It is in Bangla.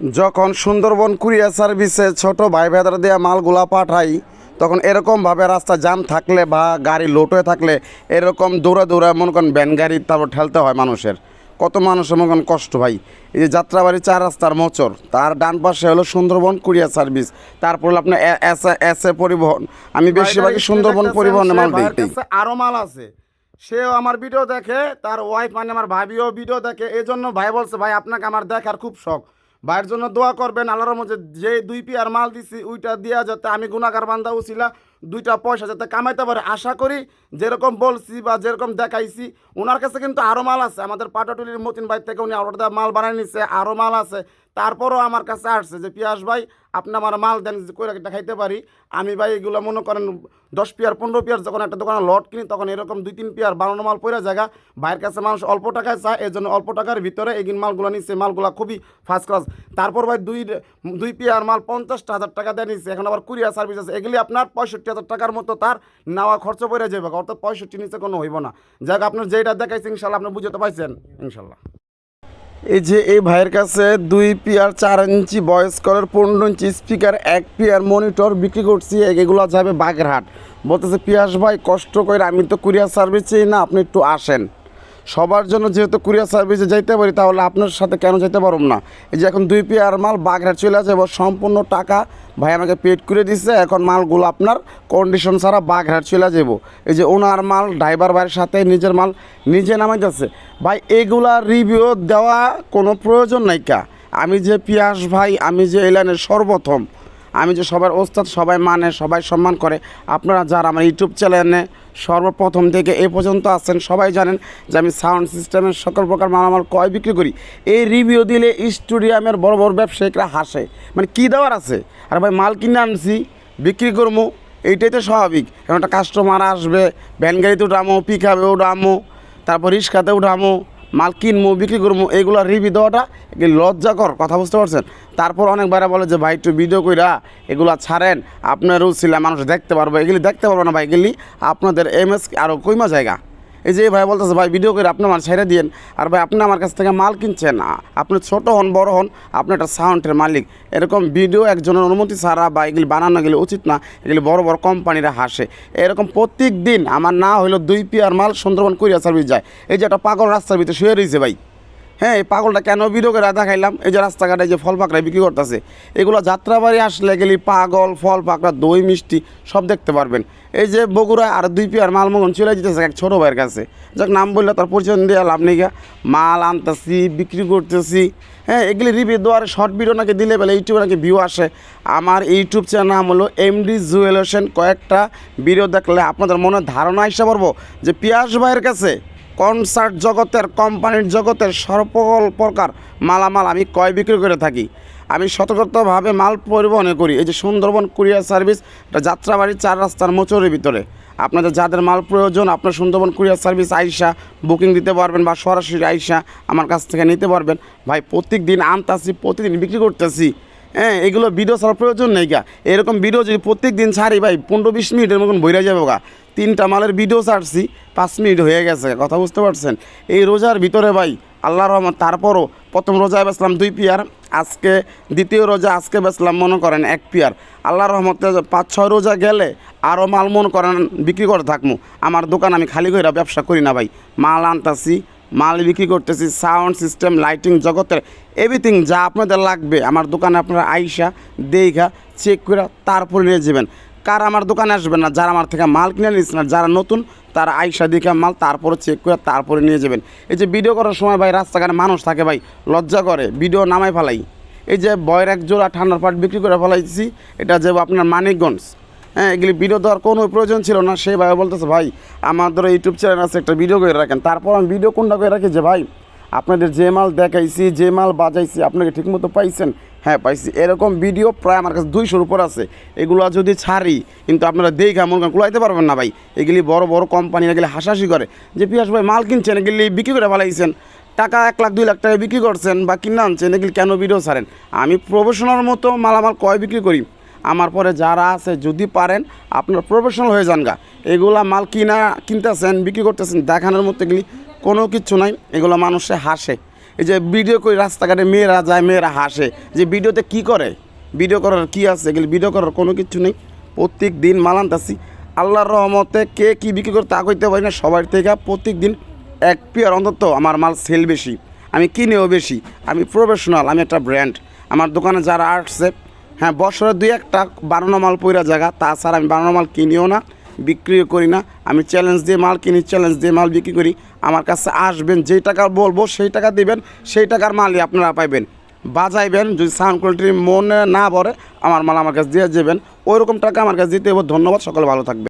যখন সুন্দরবন কুরিয়ার সার্ভিসে ছোট ভাই ভেদার দেওয়া মালগুলা পাঠাই তখন এরকমভাবে রাস্তা জাম থাকলে বা গাড়ি লোট হয়ে থাকলে এরকম দৌড়ে দৌড়ে মনে করেন ভ্যান গাড়ি তারপর ঠেলতে হয় মানুষের। কত মানুষের মনে করেন কষ্ট ভাই। এই যে যাত্রাবাড়ি চার রাস্তার মোচর তার ডান পাশে হলো সুন্দরবন কুরিয়ার সার্ভিস তারপর হলো আপনার এস এ- এস এ পরিবহন। আমি বেশিরভাগই সুন্দরবন পরিবহনে মাল দিই আরও মাল আছে। সেও আমার ভিডিও দেখে তার ওয়াইফ মানে আমার ভাবিও ভিডিও দেখে এই জন্য ভাই বলছে ভাই আপনাকে আমার দেখার খুব শখ। ভাইয়ের জন্য দোয়া করবেন, আল্লাহর মধ্যে যে দুই পিয়ার মাল দিছি, ওইটা দিয়া যাতে আমি গুণাগার বান্ধা উছিলা, দুইটা পয়সা যাতে কামাইতে পারে। আশা করি যেরকম বলছি বা যেরকম দেখাইছি ওনার কাছে কিন্তু আরও মাল আছে। আমাদের পাটাটুলির মতিন ভাই থেকে উনি অর্ডার মাল বানিয়ে নিছে আরও মাল আছে। তারপরও আমার কাছে আসছে যে, পিয়াস ভাই, আপনি আমার মাল দেন, যে করে দেখাইতে পারি। আমি ভাই এগুলো মনে করেন দশ পিয়ার, পনেরো পিয়ার যখন একটা দোকানে লট কিনি, তখন এরকম দুই, তিন পিয়ার বানানো মাল পড়ে জায়গা, ভাইয়ের কাছে মানুষ অল্প টাকায় চায় এই জন্য অল্প টাকার ভিতরে এই মালগুলো নিচ্ছে মালগুলো খুবই ফার্স্ট ক্লাস তারপর ভাই দুই দুই পিয়ার মাল পঞ্চাশটা হাজার টাকা দিয়ে নিচ্ছে এখন আবার কুরিয়ার সার্ভিস আছে। এগুলি আপনার পঁয়ষট্টি হাজার টাকার মতো তার নেওয়া খরচ পড়ে যাবে অর্থাৎ পঁয়ষট্টি নিচে কোনো হইব না। যাক, আপনার যেটা দেখাইছে, ইনশাল্লাহ আপনি বুঝতে পারছেন ইনশাল্লাহ। এই যে এই ভাইয়ের কাছে দুই পিয়ার চার ইঞ্চি বয়স কলের পনেরো ইঞ্চি স্পিকার, এক পিয়ার মনিটর বিক্রি করছি। এগুলো যাবে বাগেরহাট। বলতেছে, পিয়াস ভাই, কষ্ট করে আমি তো কুরিয়ার সার্ভিস চাই না, আপনি একটু আসেন। সবার জন্য যেহেতু কুরিয়ার সার্ভিসে যাইতে পারি, তাহলে আপনার সাথে কেন যেতে পারব না? এই যে এখন দুই পিয়ার মাল বাগেরহাট চলে যাবে সম্পূর্ণ টাকা ভাই আমাকে পেড করে দিচ্ছে এখন মালগুলো আপনার কন্ডিশন ছাড়া বাগেরহাট চলে যাব এই যে ওনার মাল ড্রাইভার ভাইয়ের সাথে নিজের মাল নিজে নামাইতেছে। ভাই, এগুলা রিভিউ দেওয়া কোনো প্রয়োজন নাই কা? আমি যে পিয়াস ভাই, আমি যে এই লাইনের সর্বপ্রথম আমি যে সবার ওস্তাদ, সবাই মানে সবাই সম্মান করে, আপনারা যারা আমার ইউটিউব চ্যানেলে সর্বপ্রথম থেকে এ পর্যন্ত আছেন, সবাই জানেন যে আমি সাউন্ড সিস্টেমের সকল প্রকার মালামাল কয় বিক্রি করি। এই রিভিউ দিলে স্টুডিয়ামের বড় বড় ব্যবসায়িকরা হাসে। মানে কী দেওয়ার আছে? আর ভাই, মাল কিনে আনছি, বিক্রি করব এইটাই তো স্বাভাবিক। কারণ একটা কাস্টমার আসবে, ভ্যান গাড়িতে উঠামো পিক আপে উঠামো, তারপর রিক্সাতে উঠামো মাল কিনবো বিক্রি করব এগুলো রিভি দেওয়াটা লজ্জাকর কথা বুঝতে পারছেন? তারপর অনেকবার বলে যে, ভাই, একটু ভিডিও কইরা এগুলো ছাড়েন, আপনার রুল ছিল মানুষ দেখতে পারব। এগুলি দেখতে পারব না ভাই, এগুলি আপনাদের এম এস আরও কইমা জায়গা। এই যে ভাই বলতেছে, ভাই ভিডিও করে আপনি আমার ছেড়ে দিন আর ভাই, আপনি আমার কাছ থেকে মাল কিনছেন আপনি ছোট হন, বড় হন, আপনি একটা সাউন্ডের মালিক। এরকম ভিডিও একজনের অনুমতি ছাড়া বা এগুলি বানানো গেলে উচিত না। এগুলি বড় বড় কোম্পানিরা হাসে। এরকম প্রত্যেক দিন আমার না হইল দুই পিয়ার মাল সুন্দরবন কুরিয়ার সার্ভিস যায়। এই যে একটা পাগল রাস্তার ভিতরে শুয়ে রয়েছে ভাই। হ্যাঁ এই পাগলটা কেন ভিডিও করে দেখাইলাম এই যে রাস্তাঘাটে যে ফল পাকড়া বিক্রি করতেছে, এগুলো যাত্রাবাড়ি আসলে গেলি পাগল, ফল পাকড়া, দই, মিষ্টি, সব দেখতে পারবেন। এই যে বগুড়া আর দুই পিয়ার মালমোহন চলে যেতেছে এক ছোটো ভাইয়ের কাছে। যাক, নাম বললে তার পরিচয় দিয়ে লাভ নেই। মাল আনতেছি, বিক্রি করতেছি। হ্যাঁ এগুলি রিভিউ দেওয়ার শর্ট ভিডিও নাকি দিলে বেলে ইউটিউবে নাকি ভিউ আসে। আমার ইউটিউব চ্যানেল নাম হলো এমডি জুয়েলেশন কয়েকটা ভিডিও দেখলে আপনাদের মনে ধারণা হিসেবে পারব যে পিয়াস ভাইয়ের কাছে কনসার্ট জগতের, কোম্পানির জগতের সকল প্রকার মালামাল আমি কয় বিক্রি করে থাকি। আমি সতর্কতভাবে মাল পরিবহনে করি। এই যে সুন্দরবন কুরিয়ার সার্ভিস যাত্রাবাড়ি চার রাস্তার মোচরের ভিতরে। আপনাদের যাদের মাল প্রয়োজন, আপনার সুন্দরবন কুরিয়ার সার্ভিস আইসা বুকিং দিতে পারবেন বা সরাসরি আইসা আমার কাছ থেকে নিতে পারবেন। ভাই প্রত্যেক দিন আনতাছি, প্রতিদিন বিক্রি করতেছি। হ্যাঁ এগুলো ভিডিও ছাড়ার প্রয়োজন নেই গা। এরকম ভিডিও যদি প্রত্যেক দিন ছাড়ি, ভাই, পনেরো বিশ মিনিটের মতন বইরা যাবে গা। তিনটা মালের ভিডিও ছাড়ছি, পাঁচ মিনিট হয়ে গেছে, কথা বুঝতে পারছেন? এই রোজার ভিতরে ভাই আল্লাহ রহমত, তারপরও প্রথম রোজায় বেসলাম দুই পিয়ার, আজকে দ্বিতীয় রোজা আজকে বেসলাম মনে করেন, এক পিয়ার। আল্লাহ রহমতে পাঁচ, ছয় রোজা গেলে আরও মাল, মনে করেন, বিক্রি করে থাকব আমার দোকান আমি খালি করে ব্যবসা করি না ভাই। মাল আনতাছি, মাল বিক্রি করতেছি সাউন্ড সিস্টেম লাইটিং জগতের এভরিথিং যা আপনাদের লাগবে, আমার দোকানে আপনারা আইসা দেখা চেক করে তারপরে নিয়ে যাবেন। কার আমার দোকানে আসবেন না, যারা আমার থেকে মাল কিনে নিচ্ছে না, যারা নতুন, তারা আইসা দেখে মাল তারপরে চেক করে তারপরে নিয়ে যাবেন। এই যে ভিডিও করার সময় ভাই রাস্তাঘাটে মানুষ থাকে ভাই, লজ্জা করে ভিডিও নামাই ফেলাই। এই যে বয়ের এক জোড়া ঠান্ডার পাট বিক্রি করে ফেলাইছি, এটা যে আপনার মানিকগঞ্জ। হ্যাঁ এগুলি ভিডিও দেওয়ার কোনো প্রয়োজন ছিল না সেই ভাই বলতেছে, ভাই, আমাদের ইউটিউব চ্যানেল আছে, একটা ভিডিও করে রাখেন। তারপর আমি ভিডিও কোনটা করে রাখি যে, ভাই আপনাদের যে মাল দেখাইছি, যে মাল বাজাইছি, আপনাকে ঠিকমতো পাইছেন? হ্যাঁ পাইছি। এরকম ভিডিও প্রায় আমার কাছে দুইশোর উপর আছে। এগুলো যদি ছাড়ি, কিন্তু আপনারা দেখা মনে কুলাইতে পারবেন না ভাই। এগুলি বড় বড় কোম্পানি এগুলি হাসাহাসি করে। যে পিয়াস ভাই মাল কিনছেন, এগুলি বিক্রি করে ফেলাইছেন। টাকা এক লাখ, দুই লাখ টাকা বিক্রি করছেন বা কিনে আনছেন, এগুলি কেন ভিডিও ছাড়েন? আমি প্রফেশনাল মতো মালামাল কয় বিক্রি করি? আমার পরে যারা আছে, যদি পারেন, আপনার প্রফেশনাল হয়ে যান গা। এগুলা মাল কিনা, কিনতেছেন, বিক্রি করতেছেন, দেখানোর মতো এগুলি কোনো কিছু নাই, এগুলো মানুষে হাসে। এই যে ভিডিও করে, রাস্তাঘাটে মেয়েরা যায়, মেয়েরা হাসে। যে ভিডিওতে কি করে? ভিডিও করার কি আছে? এগুলি ভিডিও করার কোনো কিছু নেই। প্রত্যেক দিন মাল আনতাছি। আল্লাহর রহমতে কে কি বিক্রি করে তা কইতে পারি না। সবার থেকে প্রত্যেক দিন এক পিয়ার অন্তত আমার মাল সেল বেশি। আমি কিনেও বেশি। আমি প্রফেশনাল আমি একটা ব্র্যান্ড আমার দোকানে যারা আসছে হ্যাঁ বছরে দুই একটা বানানো মাল পইরা জায়গা। তাছাড়া আমি বানানো মাল কিনিও না। বিক্রিও করি না। আমি চ্যালেঞ্জ দিয়ে মাল কিনি চ্যালেঞ্জ দিয়ে মাল বিক্রি করি। আমার কাছে আসবেন, যেই টাকা বলব সেই টাকা দেবেন, সেই টাকার মালই আপনারা পাইবেন। বাজাইবেন, যদি সাউন্ড কোয়ালিটি মনে না ভরে আমার মাল আমার কাছে দিয়ে যাবেন। ওই রকম টাকা আমার কাছে দিতে হবে ধন্যবাদ, সকলে ভালো থাকবে